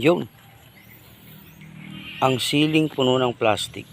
Yun. Ang siling puno ng plastic.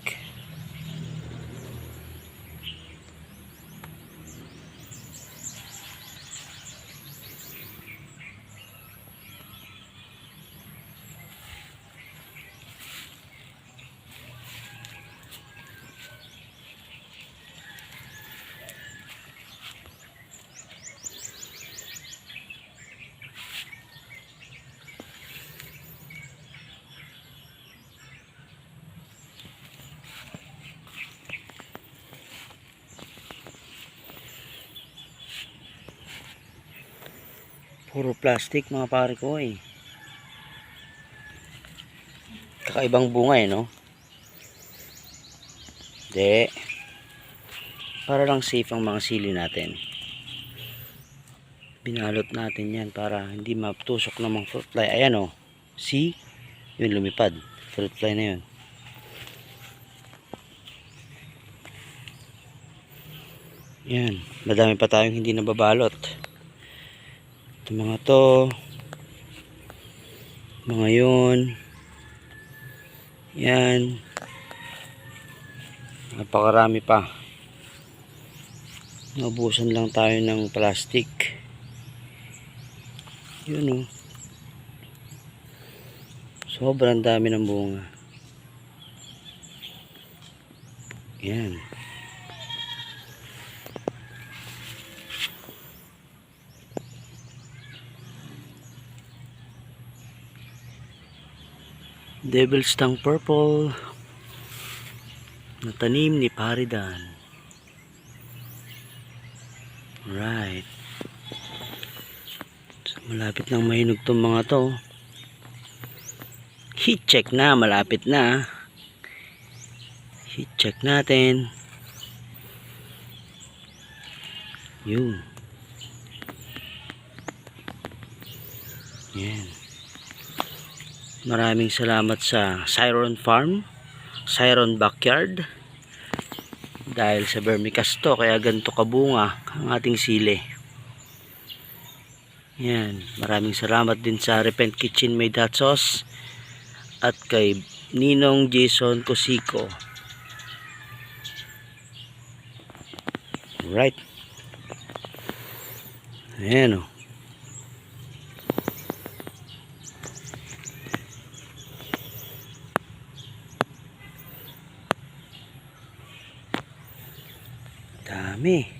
Puro plastic mga pare ko eh. Kakaibang bunga eh no? Hindi. Para lang safe ang mga sili natin. Binalot natin yan para hindi matusok ng mga fruit fly. Ayan o. See? Yun lumipad. Fruit fly na yun. Yan. Madami pa tayong hindi nababalot. Ito mga to. Mga yun. Yan. Napakarami pa. Naubusan lang tayo ng plastic. Yun oh. Sobrang dami ng bunga. Yan. Devil's Tongue Purple na tanim ni Paridan. Right. So, malapit nang mahinog tong mga to. Heat check na, malapit na. Heat check natin. Yun. Yan. Maraming salamat sa Siron Farm, Siron Backyard. Dahil sa vermicasto, kaya ganito kabunga ang ating sili. Yan. Maraming salamat din sa Repent Kitchen Made Hot Sauce at kay Ninong Jason Cosico. Right. Ayan o. Dami.